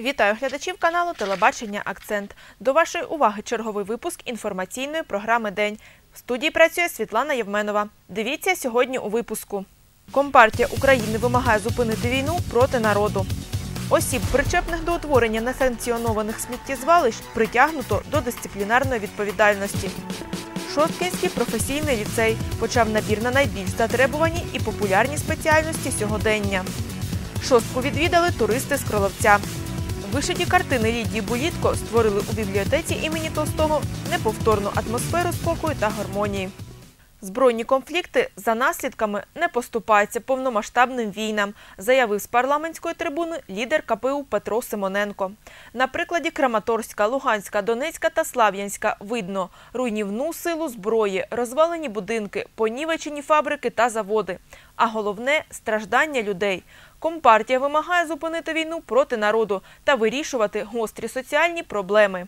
Вітаю глядачів каналу Телебачення Акцент. До вашої уваги черговий випуск інформаційної програми День. В студії працює Світлана Євменова. Дивіться сьогодні у випуску. Компартія України вимагає зупинити війну проти народу. Осіб, причепних до утворення несанкціонованих сміттєзвалищ, притягнуто до дисциплінарної відповідальності. Шосткинський професійний ліцей почав набір на найбільш затребувані і популярні спеціальності сьогодення. Шостку відвідали туристи з Кроловця. Вишиті картини Лідії болітко створили у бібліотеці імені Толстого неповторну атмосферу спокою та гармонії. Збройні конфлікти за наслідками не поступаються повномасштабним війнам, заявив з парламентської трибуни лідер КПУ Петро Симоненко. На прикладі Краматорська, Луганська, Донецька та Слав'янська видно руйнівну силу зброї, розвалені будинки, понівечені фабрики та заводи. А головне страждання людей. Компартія вимагає зупинити війну проти народу та вирішувати гострі соціальні проблеми.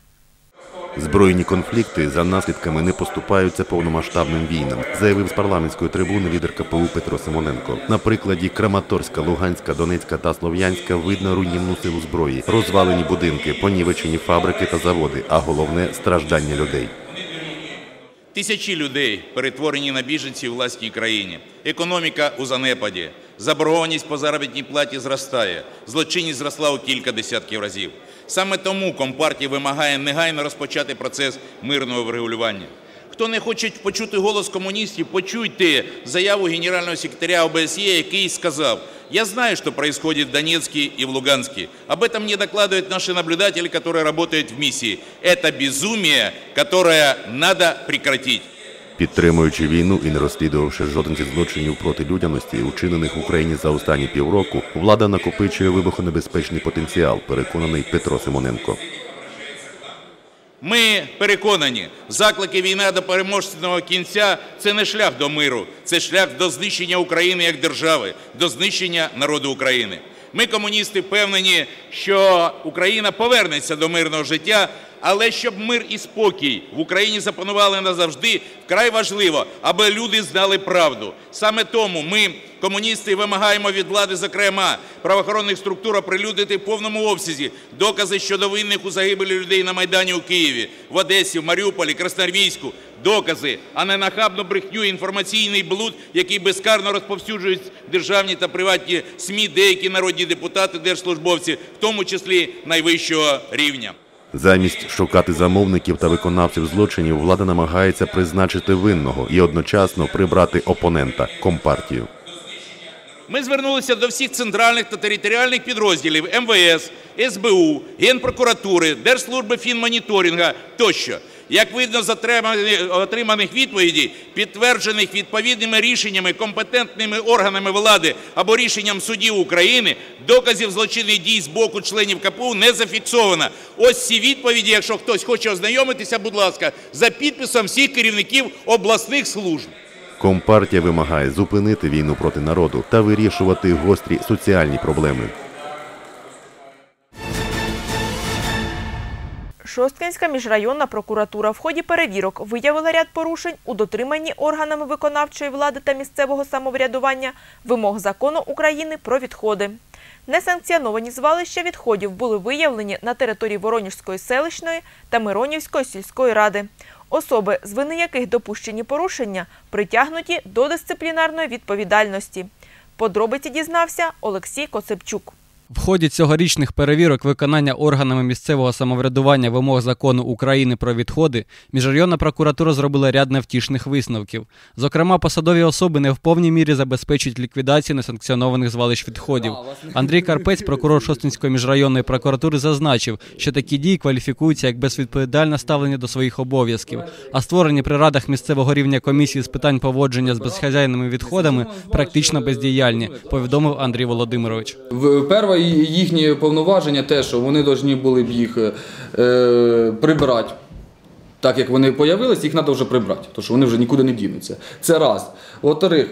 Збройні конфлікти за наслідками не поступаються повномасштабним війнам, заявив з парламентської трибуни лідер КПУ Петро Симоненко. На прикладі Краматорська, Луганська, Донецька та Слов'янська видно руйнівну силу зброї, розвалені будинки, понівечені фабрики та заводи, а головне страждання людей. Тисячі людей перетворені на біженців у власній країні. Економіка у занепаді. Заборгованість по заробітній платі зростає. Злочинність зросла у кілька десятків разів. Саме тому Компартія вимагає негайно розпочати процес мирного врегулювання. Хто не хоче почути голос комуністів, почуйте заяву генерального секретаря ОБСЄ, який сказав, я знаю, что происходит в Донецке и в Луганске. Об этом мне докладывают наши наблюдатели, которые работают в миссии. Это безумие, которое надо прекратить. Підтримуючи війну і не розслідувавши жоден зі злочинів проти людяності, учинених в Україні за останні півроку, влада накопичує вибухонебезпечний потенціал, переконаний Петро Симоненко. Ми переконані, заклики війна до переможного кінця це не шлях до миру, це шлях до знищення України як держави, до знищення народу України. Ми, комуністи, впевнені, що Україна повернеться до мирного життя, але щоб мир і спокій в Україні запанували назавжди, вкрай важливо, аби люди знали правду. Саме тому ми, комуністи, вимагаємо від влади, зокрема правоохоронних структур, оприлюднити в повному обсязі докази щодо винних у загибелі людей на Майдані у Києві, в Одесі, в Маріуполі, Красноармійську. Докази, а не нахабну брехню, інформаційний блуд, який безкарно розповсюджують державні та приватні СМІ, деякі народні депутати, держслужбовці, в тому числі найвищого рівня. Замість шукати замовників та виконавців злочинів, влада намагається призначити винного і одночасно прибрати опонента компартію. Ми звернулися до всіх центральних та територіальних підрозділів МВС, СБУ, Генпрокуратури, Держслужби фінмоніторинга тощо. Як видно з отриманих відповідей, підтверджених відповідними рішеннями компетентними органами влади або рішенням судів України, доказів злочинних дій з боку членів КПУ не зафіксовано. Ось ці відповіді, якщо хтось хоче ознайомитися, будь ласка, за підписом всіх керівників обласних служб. Компартія вимагає зупинити війну проти народу та вирішувати гострі соціальні проблеми. Шосткинська міжрайонна прокуратура в ході перевірок виявила ряд порушень у дотриманні органами виконавчої влади та місцевого самоврядування вимог закону України про відходи. Несанкціоновані звалища відходів були виявлені на території Воронежської селищної та Миронівської сільської ради. Особи, з вини яких допущені порушення, притягнуті до дисциплінарної відповідальності. Подробиці дізнався Олексій Коцепчук. В ході цьогорічних перевірок виконання органами місцевого самоврядування вимог закону України про відходи міжрайонна прокуратура зробила ряд невтішних висновків. Зокрема, посадові особи не в повній мірі забезпечують ліквідацію несанкціонованих звалищ відходів. Андрій Карпець, прокурор Шостинської міжрайонної прокуратури, зазначив, що такі дії кваліфікуються як безвідповідальне ставлення до своїх обов'язків. А створені при радах місцевого рівня комісії з питань поводження з безхазяйними відходами практично бездіяльні. Повідомив Андрій Володимирович. Перше їхнє повноваження те, що вони повинні були б їх е, прибрати. Так як вони з'явилися, їх треба вже прибрати, тому що вони вже нікуди не дінуться. Це раз. Во-вторых,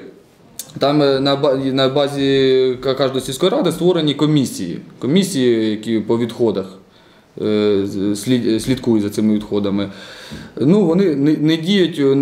там на базі кожної сільської ради створені комісії, комісії, які по відходах е, слідкують за цими відходами. Ну, Вони не діють, е,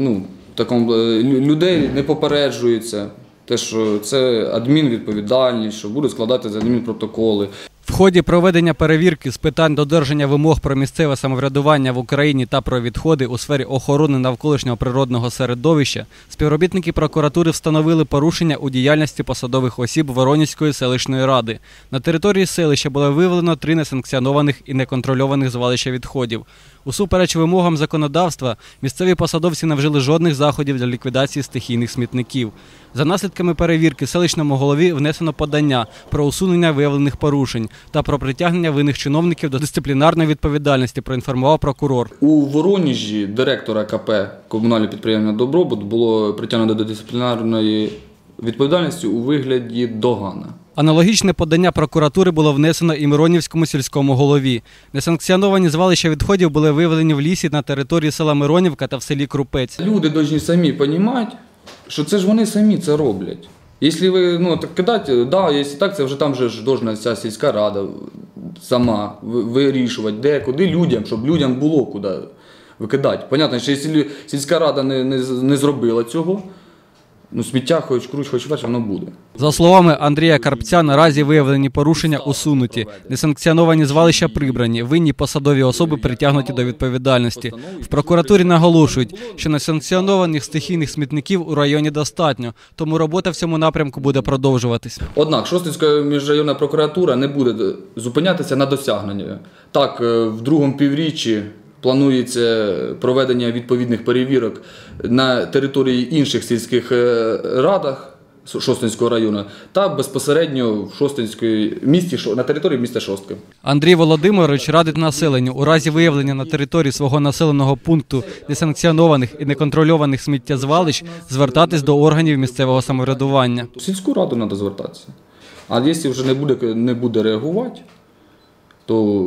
ну, такому, людей не попереджуються те, що це адмінвідповідальність, що будуть складати за адмінпротоколи. В ході проведення перевірки з питань додержання вимог про місцеве самоврядування в Україні та про відходи у сфері охорони навколишнього природного середовища співробітники прокуратури встановили порушення у діяльності посадових осіб Воронівської селищної ради. На території селища було виявлено три несанкціонованих і неконтрольованих звалища відходів. Усупереч вимогам законодавства, місцеві посадовці не вжили жодних заходів для ліквідації стихійних смітників. За наслідками перевірки селищному голові внесено подання про усунення виявлених порушень та про притягнення винних чиновників до дисциплінарної відповідальності, проінформував прокурор. У Воронежі директора КП комунального підприємства Добробут було притягнуто до дисциплінарної відповідальності у вигляді догана. Аналогічне подання прокуратури було внесено і Миронівському сільському голові. Несанкціоновані звалища відходів були виявлені в лісі на території села Миронівка та в селі Крупець. Люди повинні самі розуміти, що це ж вони самі це роблять. Якщо ви ну, так кидати, да, якщо так, це вже там вже ж должна вся сільська рада сама вирішувати, де, куди людям, щоб людям було куди викидати. Понятно, що якщо сільська рада не, не, не зробила цього, ну сміття хоч круть, хоч вечір, воно буде. За словами Андрія Карпця, наразі виявлені порушення усунуті, несанкціоновані звалища прибрані, винні посадові особи притягнуті до відповідальності. В прокуратурі наголошують, що несанкціонованих стихійних смітників у районі достатньо, тому робота в цьому напрямку буде продовжуватись. Однак Шостинська міжрайонна прокуратура не буде зупинятися на досягнення. Так, е, в другому півріччі планується проведення відповідних перевірок на території інших сільських е, радах Шостинського району та безпосередньо в Шостинської місті на території міста Шостки. Андрій Володимирович радить населенню у разі виявлення на території свого населеного пункту несанкціонованих і неконтрольованих сміттєзвалищ звертатись до органів місцевого самоврядування. В сільську раду треба звертатися. А якщо вже не буде, не буде реагувати, то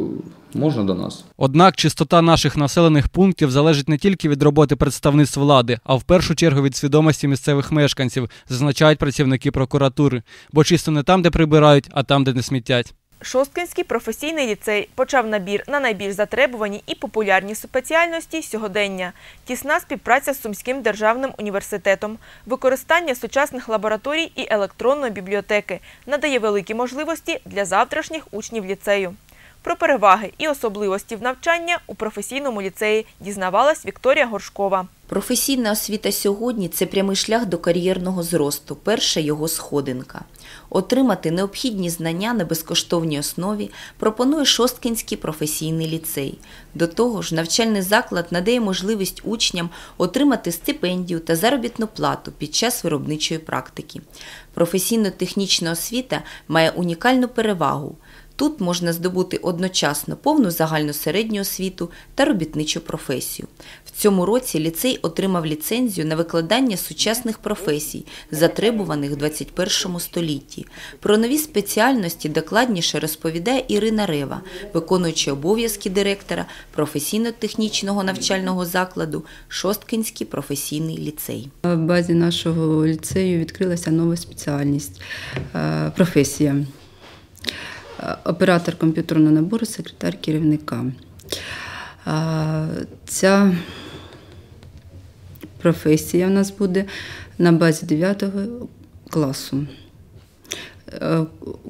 можна до нас. Однак чистота наших населених пунктів залежить не тільки від роботи представництв влади, а в першу чергу від свідомості місцевих мешканців, зазначають працівники прокуратури. Бо чисто не там, де прибирають, а там, де не смітять. Шосткинський професійний ліцей почав набір на найбільш затребувані і популярні спеціальності сьогодення. Тісна співпраця з Сумським державним університетом, використання сучасних лабораторій і електронної бібліотеки надає великі можливості для завтрашніх учнів ліцею. Про переваги і особливості в навчання у професійному ліцеї дізнавалась Вікторія Горшкова. Професійна освіта сьогодні це прямий шлях до кар'єрного зросту, перша його сходинка. Отримати необхідні знання на безкоштовній основі пропонує Шосткінський професійний ліцей. До того ж, навчальний заклад надає можливість учням отримати стипендію та заробітну плату під час виробничої практики. Професійно-технічна освіта має унікальну перевагу. Тут можна здобути одночасно повну загальну середню освіту та робітничу професію. В цьому році ліцей отримав ліцензію на викладання сучасних професій, затребуваних в 21 столітті. Про нові спеціальності докладніше розповідає Ірина Рева, виконуючи обов'язки директора професійно-технічного навчального закладу Шосткинський професійний ліцей. В базі нашого ліцею відкрилася нова спеціальність е, професія. Оператор комп'ютерного набору, секретар керівника. Ця професія в нас буде на базі 9 класу. Е,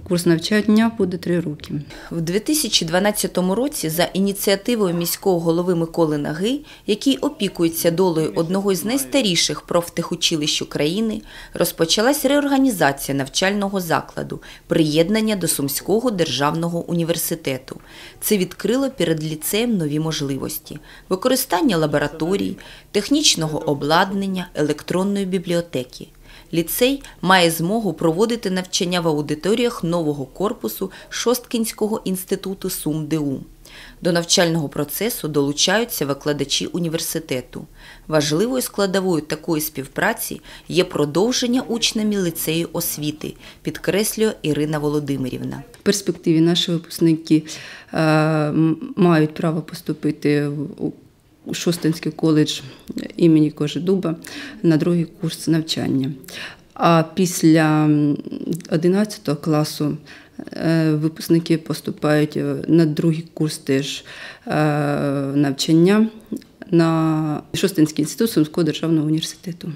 Курс навчання буде 3 роки. В 2012 році за ініціативою міського голови Миколи Наги, який опікується долею одного з найстаріших профтехучилищ України, розпочалась реорганізація навчального закладу, приєднання до Сумського державного університету. Це відкрило перед ліцеєм нові можливості: використання лабораторій, технічного обладнання, електронної бібліотеки. Ліцей має змогу проводити навчання в аудиторіях нового корпусу Шосткінського інституту СумДУ. До навчального процесу долучаються викладачі університету. Важливою складовою такої співпраці є продовження учнями ліцею освіти, підкреслює Ірина Володимирівна. В перспективі наші випускники е, мають право поступити в- Шостинський коледж імені Кожедуба на другий курс навчання. А після 11 класу е, випускники поступають на другий курс теж е, навчання на Шостинський інститут Сумського державного університету.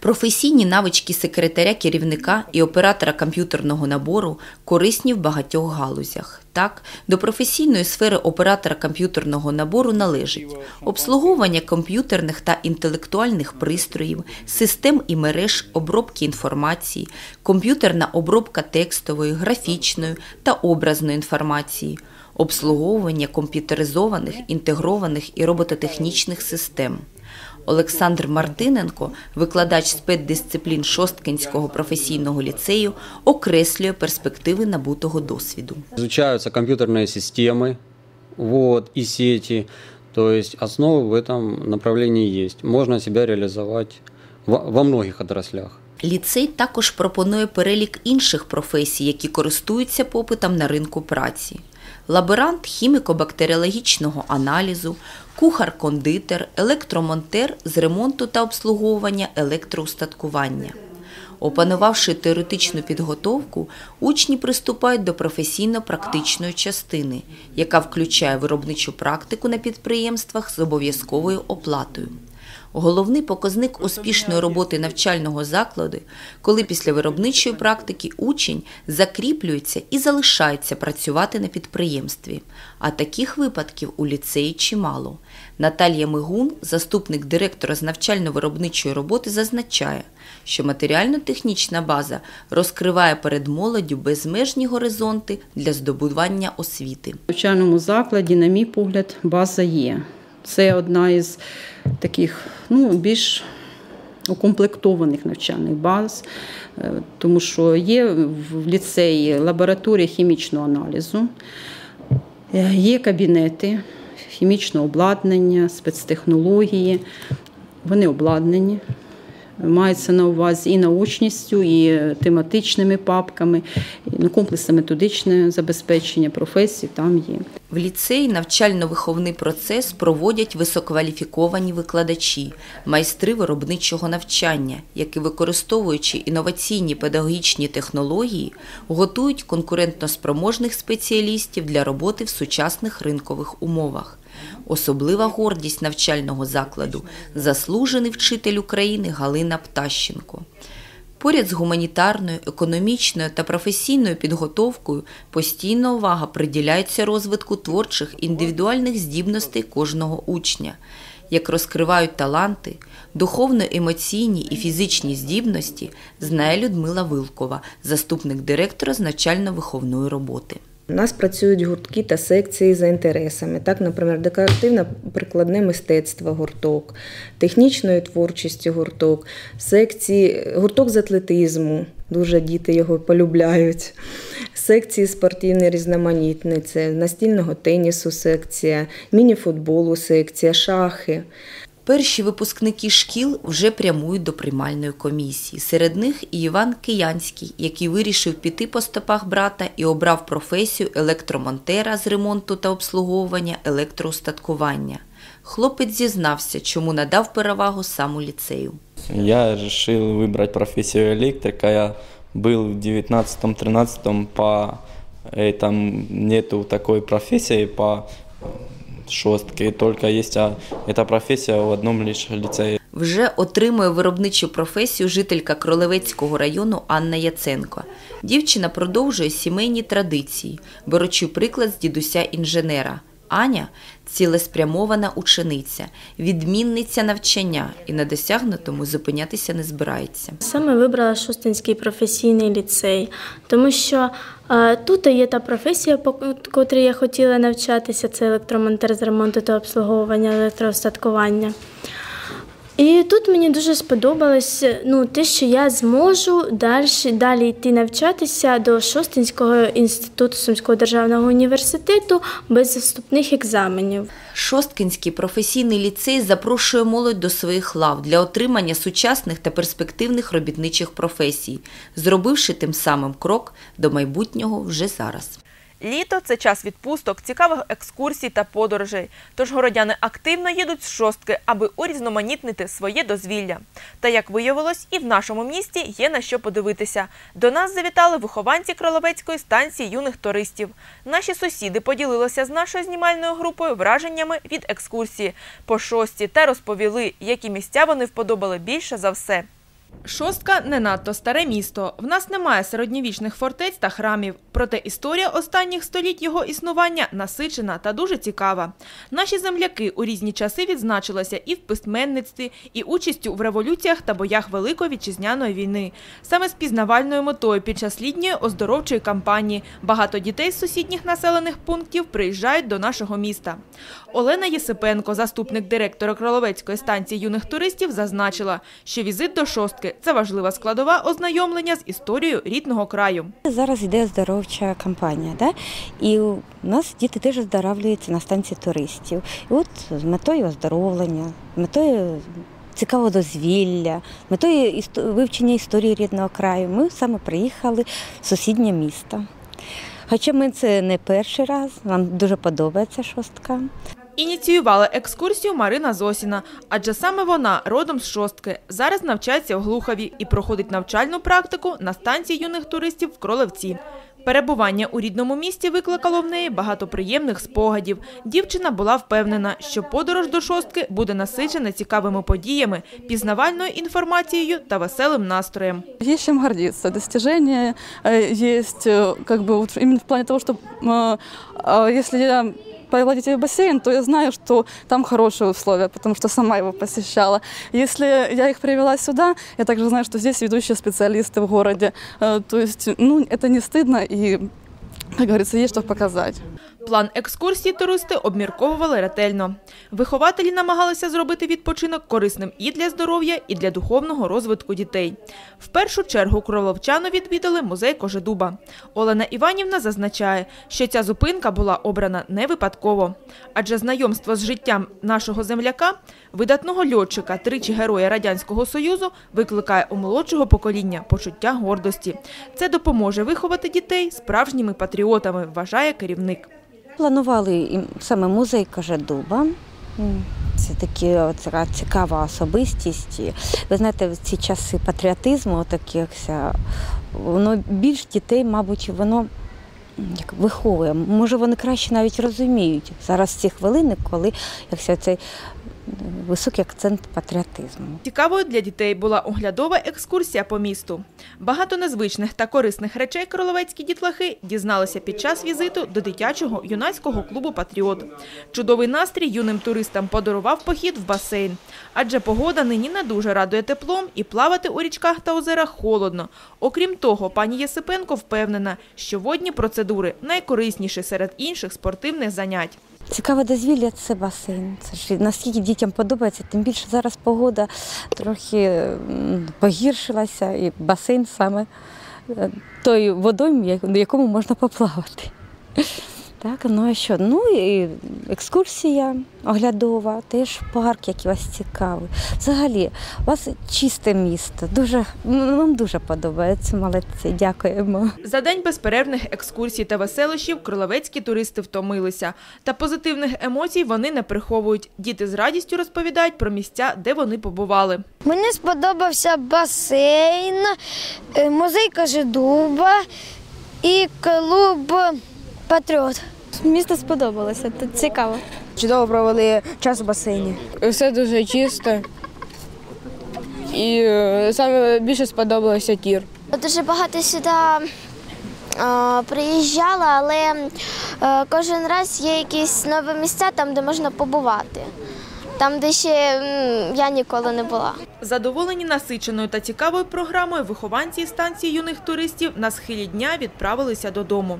Професійні навички секретаря керівника і оператора комп'ютерного набору корисні в багатьох галузях. Так, до професійної сфери оператора комп'ютерного набору належить обслуговування комп'ютерних та інтелектуальних пристроїв, систем і мереж обробки інформації, комп'ютерна обробка текстової, графічної та образної інформації, обслуговування комп'ютеризованих, інтегрованих і робототехнічних систем. Олександр Мартиненко, викладач спецдисциплін Шосткинського професійного ліцею, окреслює перспективи набутого досвіду. Изучаются компьютерные системы вот, и сети. То есть основы в этом направлении есть. Можно себя реализовать во, во многих отраслях. Ліцей також пропонує перелік інших професій, які користуються попитом на ринку праці. Лаборант хіміко-бактеріологічного аналізу, кухар-кондитер, електромонтер з ремонту та обслуговування електроустаткування. Опанувавши теоретичну підготовку, учні приступають до професійно-практичної частини, яка включає виробничу практику на підприємствах з обов'язковою оплатою. Головний показник успішної роботи навчального закладу, коли після виробничої практики учень закріплюється і залишається працювати на підприємстві. А таких випадків у ліцеї чимало. Наталія Мигун, заступник директора з навчально-виробничої роботи, зазначає, що матеріально-технічна база розкриває перед молоддю безмежні горизонти для здобування освіти. В навчальному закладі, на мій погляд, база є. Це одна із таких ну, більш укомплектованих навчальних баз, е, тому що є в ліцеї лабораторія хімічного аналізу, е, є кабінети хімічного обладнання, спецтехнології. Вони обладнані. Мається на увазі і научністю, і тематичними папками, і комплексне методичне забезпечення професій там є. В ліцеї навчально-виховний процес проводять висококваліфіковані викладачі, майстри виробничого навчання, які, використовуючи інноваційні педагогічні технології, готують конкурентноспроможних спеціалістів для роботи в сучасних ринкових умовах. Особлива гордість навчального закладу заслужений вчитель України Галина Птащенко. Поряд з гуманітарною, економічною та професійною підготовкою постійна увага приділяється розвитку творчих індивідуальних здібностей кожного учня, як розкривають таланти, духовно-емоційні і фізичні здібності, знає Людмила Вилкова, заступник директора з навчально-виховної роботи. У нас працюють гуртки та секції за інтересами. Так, наприклад, декоративно-прикладне мистецтво гурток, технічної творчості гурток, секції, гурток з атлетизму. Дуже діти його полюбляють. Секції спортивні різноманітні, це настільного тенісу секція, міні-футболу секція, шахи. Перші випускники шкіл вже прямують до приймальної комісії. Серед них і Іван Киянський, який вирішив піти по стопах брата і обрав професію електромонтера з ремонту та обслуговування електроустаткування. Хлопець зізнався, чому надав перевагу саме ліцею. Я решил выбрать профессию электрика. Я был в 19-13 по этом нету такой профессии по шостке, только є ця професія в одному лише ліцеї. Вже отримує виробничу професію жителька Кролевецького району Анна Яценко. Дівчина продовжує сімейні традиції, беручи приклад з дідуся інженера. Аня цілеспрямована учениця, відмінниця навчання і на досягнутому зупинятися не збирається. Саме вибрала Шостинський професійний ліцей, тому що е, тут є та професія, по котрій я хотіла навчатися, це електромонтер з ремонту та обслуговування електроостаткування. І тут мені дуже сподобалось ну, те, що я зможу далі, далі йти навчатися до Шостинського інституту Сумського державного університету без вступних екзаменів. Шосткинський професійний ліцей запрошує молодь до своїх лав для отримання сучасних та перспективних робітничих професій, зробивши тим самим крок до майбутнього вже зараз. Літо це час відпусток, цікавих екскурсій та подорожей. Тож городяни активно їдуть з шостки, аби урізноманітнити своє дозвілля. Та як виявилось, і в нашому місті є на що подивитися. До нас завітали вихованці Кроловецької станції юних туристів. Наші сусіди поділилися з нашою знімальною групою враженнями від екскурсії по шості та розповіли, які місця вони вподобали більше за все. Шостка не надто старе місто. В нас немає середньовічних фортець та храмів. Проте історія останніх століть його існування насичена та дуже цікава. Наші земляки у різні часи відзначилися і в письменництві, і участю в революціях та боях Великої вітчизняної війни. Саме з пізнавальною метою під час літньої оздоровчої кампанії багато дітей з сусідніх населених пунктів приїжджають до нашого міста. Олена Єсипенко, заступник директора Кроловецької станції юних туристів, зазначила, що візит до шостки це важлива складова ознайомлення з історією рідного краю. Зараз йде оздоровча кампанія, да? і у нас діти теж оздоравлюються на станції туристів. І от з метою оздоровлення, з метою цікавого дозвілля, метою вивчення історії рідного краю, ми саме приїхали в сусіднє місто. Хоча ми це не перший раз, нам дуже подобається шостка. Ініціювала екскурсію Марина Зосіна, адже саме вона родом з шостки. Зараз навчається в Глухові і проходить навчальну практику на станції юних туристів в Кролевці. Перебування у рідному місті викликало в неї багато приємних спогадів. Дівчина була впевнена, що подорож до шостки буде насичена цікавими подіями, пізнавальною інформацією та веселим настроєм. Есть чем гордиться. Достижения э, есть э, как бы вот именно в плане того, что э, э, если я повела в бассейн, то я знаю, что там хорошие условия, потому что сама его посещала. Если я их привела сюда, я также знаю, что здесь ведущие специалисты в городе. Э, То есть, ну, это не стыдно и, как говорится, есть что показать. План екскурсії туристи обмірковували ретельно. Вихователі намагалися зробити відпочинок корисним і для здоров'я, і для духовного розвитку дітей. В першу чергу кроловчани відвідали музей Кожедуба. Олена Іванівна зазначає, що ця зупинка була обрана не випадково, адже знайомство з життям нашого земляка, видатного льотчика, тричі героя Радянського Союзу, викликає у молодшого покоління почуття гордості. Це допоможе виховати дітей справжніми патріотами, вважає керівник. Планували саме музей каже дуба. Це такі, така цікава особистість. Ви знаєте, в ці часи патріотизму таких, воно більш дітей, мабуть, воно як виховує. Може, вони краще навіть розуміють зараз ці хвилини, коли якся цей високий акцент патріотизму. Цікавою для дітей була оглядова екскурсія по місту. Багато незвичних та корисних речей кроловецькі дітлахи дізналися під час візиту до дитячого юнацького клубу Патріот. Чудовий настрій юним туристам подарував похід в басейн. Адже погода нині не дуже радує теплом і плавати у річках та озерах холодно. Окрім того, пані Єсипенко впевнена, що водні процедури найкорисніші серед інших спортивних занять. Цікаве дозвілля це басейн. Це ж наскільки дітям подобається, тим більше зараз погода трохи погіршилася, і басейн саме той водойм, я- якому можна поплавати. Так, ну а що? Ну і екскурсія оглядова, теж парк, який вас цікавий. Взагалі, у вас чисте місто. Дуже, ну, нам дуже подобається. Молодці, дякуємо. За день безперервних екскурсій та веселощів кроловецькі туристи втомилися. Та позитивних емоцій вони не приховують. Діти з радістю розповідають про місця, де вони побували. Мені сподобався басейн, е, музей Кожедуба і клуб Патріот. Місто сподобалося, тут цікаво. Чудово провели час у басейні. Все дуже чисто. І найбільше саме більше сподобалося тір. Дуже багато сюди е, приїжджала, але е, кожен раз є якісь нові місця там, де можна побувати. Там, де ще я ніколи не була. Задоволені насиченою та цікавою програмою, вихованці станції юних туристів на схилі дня відправилися додому.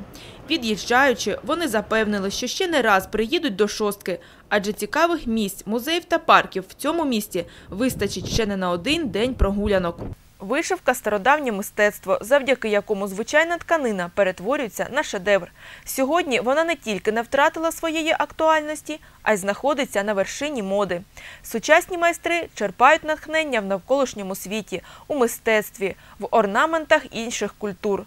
Від'їжджаючи, вони запевнили, що ще не раз приїдуть до шостки, адже цікавих місць, музеїв та парків в цьому місті вистачить ще не на один день прогулянок. Вишивка – стародавнє мистецтво, завдяки якому звичайна тканина перетворюється на шедевр. Сьогодні вона не тільки не втратила своєї актуальності, а й знаходиться на вершині моди. Сучасні майстри черпають натхнення в навколишньому світі, у мистецтві, в орнаментах інших культур.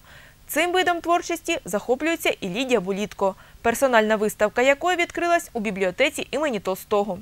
Цим видом творчості захоплюється і Лідія Булітко, персональна виставка якої відкрилась у бібліотеці імені Толстого.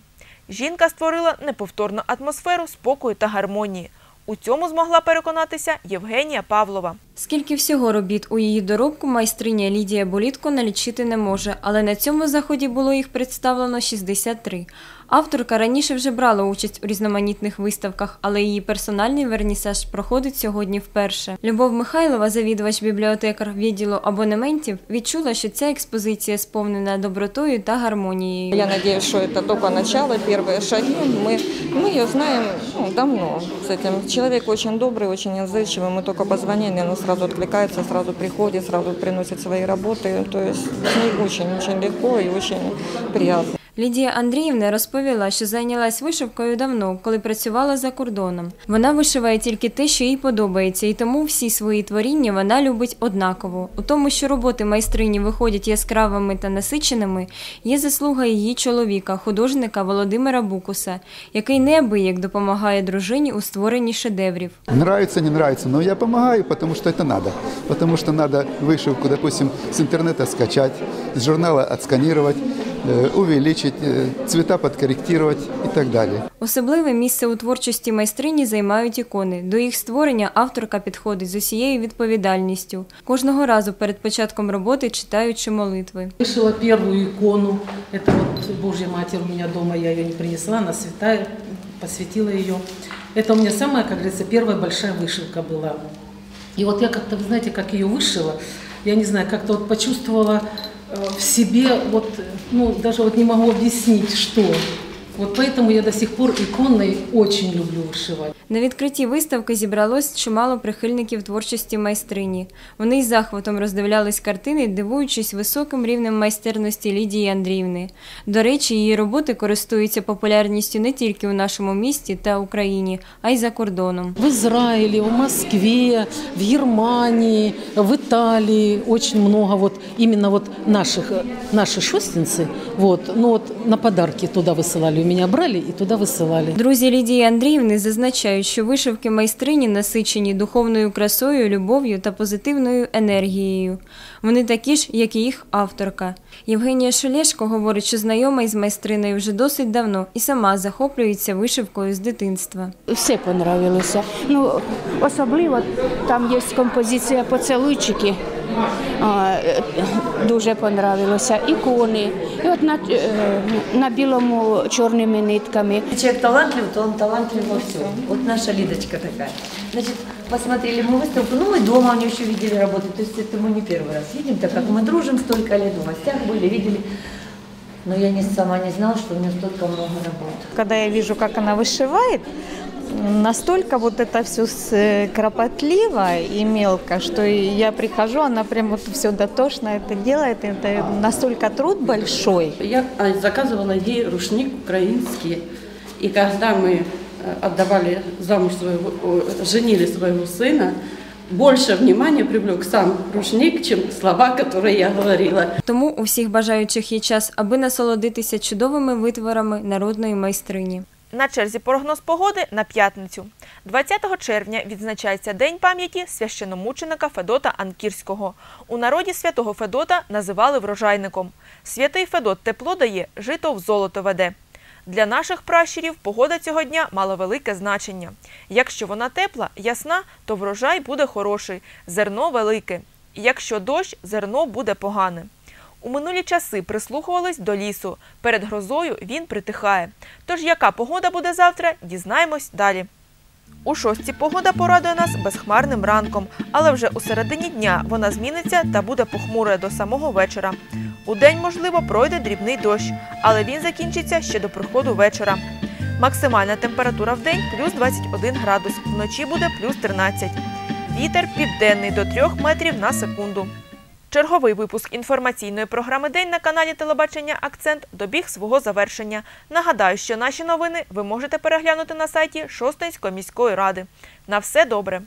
Жінка створила неповторну атмосферу спокою та гармонії. У цьому змогла переконатися Євгенія Павлова. Скільки всього робіт у її доробку майстриня Лідія Болітко налічити не може, але на цьому заході було їх представлено 63. Авторка раніше вже брала участь у різноманітних виставках, але її персональний вернісаж проходить сьогодні вперше. Любов Михайлова, завідувач бібліотекар відділу абонементів, відчула, що ця експозиція сповнена добротою та гармонією. Я надеюсь, что это только начало, первые шаги. Мы, мы ее знаем ну, давно с этим. Человек очень добрый, очень отзывчивый. Мы только позвонили, она сразу откликается, сразу приходит, сразу приносит свои работы. То есть с ней очень-очень легко и очень приятно. Лідія Андріївна розповіла, що зайнялась вишивкою давно, коли працювала за кордоном. Вона вишиває тільки те, що їй подобається, і тому всі свої творіння вона любить однаково. У тому, що роботи майстрині виходять яскравими та насиченими, є заслуга її чоловіка, художника Володимира Букуса, який неабияк допомагає дружині у створенні шедеврів. Нравится, не нравится, но я помогаю, потому что это надо. Потому что надо вышивку, допустим, с интернета скачать, с журнала отсканировать, э, увеличить, э, цвета подкорректировать и так далее. Особливе місце у творчості майстрині займають ікони. До їх створення авторка підходить з усією відповідальністю. Кожного разу перед початком роботи читаючи молитви. Вышила первую икону. Это вот Божья Матерь у меня дома, я ее не принесла, она святая, посвятила ее. Это у меня самая, как говорится, первая большая вышивка была. И вот я как-то, вы знаете, как ее вышила, я не знаю, как-то вот почувствовала э, в себе, вот, ну, даже вот не могу объяснить, что. Вот поэтому я до сих пор иконной очень люблю вышивать. На відкритті виставки зібралось чимало прихильників творчості майстрині. Вони із захватом роздивлялись картини, дивуючись високим рівнем майстерності Лідії Андріївни. До речі, її роботи користуються популярністю не тільки у нашому місті та Україні, а й за кордоном. В Израиле, в Москве, в Германии, в Италии очень много вот именно вот наших, э, наши шостинцы, вот, ну вот на подарки туда высылали, у меня брали и туда высылали. Друзі Лідії Андріївни зазначають, що вишивки майстрині насичені духовною красою, любов'ю та позитивною енергією. Вони такі ж, як і їх авторка. Євгенія Шелешко говорить, що знайома із майстриною вже досить давно і сама захоплюється вишивкою з дитинства. Все понравилося. Ну, особливо там є композиція поцілуйчики. А, е, Дуже понравилося. Ікони. І от на, е, на білому чорними нитками. Человек талантлив, то он талантлив во всем. Вот наша Лидочка такая. Значит, посмотрели мы выставку, ну мы дома у нее еще видели работы, то есть это мы не первый раз видим, так как мы дружим столько лет, в гостях были, видели. Но я не, сама не знала, что у нее столько много работ. Когда я вижу, как она вышивает, настолько вот это все кропотливо и мелко, что я прихожу, она прям вот все дотошно это делает, это настолько труд большой. Я а, заказывала ей рушник украинский, и когда мы э, отдавали замуж своего, о, женили своего сына, больше внимания привлек сам рушник, чем слова, которые я говорила. Тому у всіх бажаючих є час, аби насолодитися чудовими витворами народної майстрині. На черзі прогноз погоди на п'ятницю. 20 червня відзначається День пам'яті священомученика Федота Анкірського. У народі святого Федота називали врожайником. Святий Федот тепло дає, жито в золото веде. Для наших пращурів погода цього дня мала велике значення. Якщо вона тепла, ясна, то врожай буде хороший, зерно велике. Якщо дощ, зерно буде погане. У минулі часи прислухувались до лісу. Перед грозою він притихає. Тож яка погода буде завтра, дізнаємось далі. У шостці погода порадує нас безхмарним ранком, але вже у середині дня вона зміниться та буде похмурою до самого вечора. У день, можливо, пройде дрібний дощ, але він закінчиться ще до приходу вечора. Максимальна температура в день плюс 21 градус, вночі буде плюс 13. Вітер південний до 3 метрів на секунду. Черговий випуск інформаційної програми День на каналі Телебачення Акцент добіг свого завершення. Нагадаю, що наші новини ви можете переглянути на сайті Шостинської міської ради. На все добре!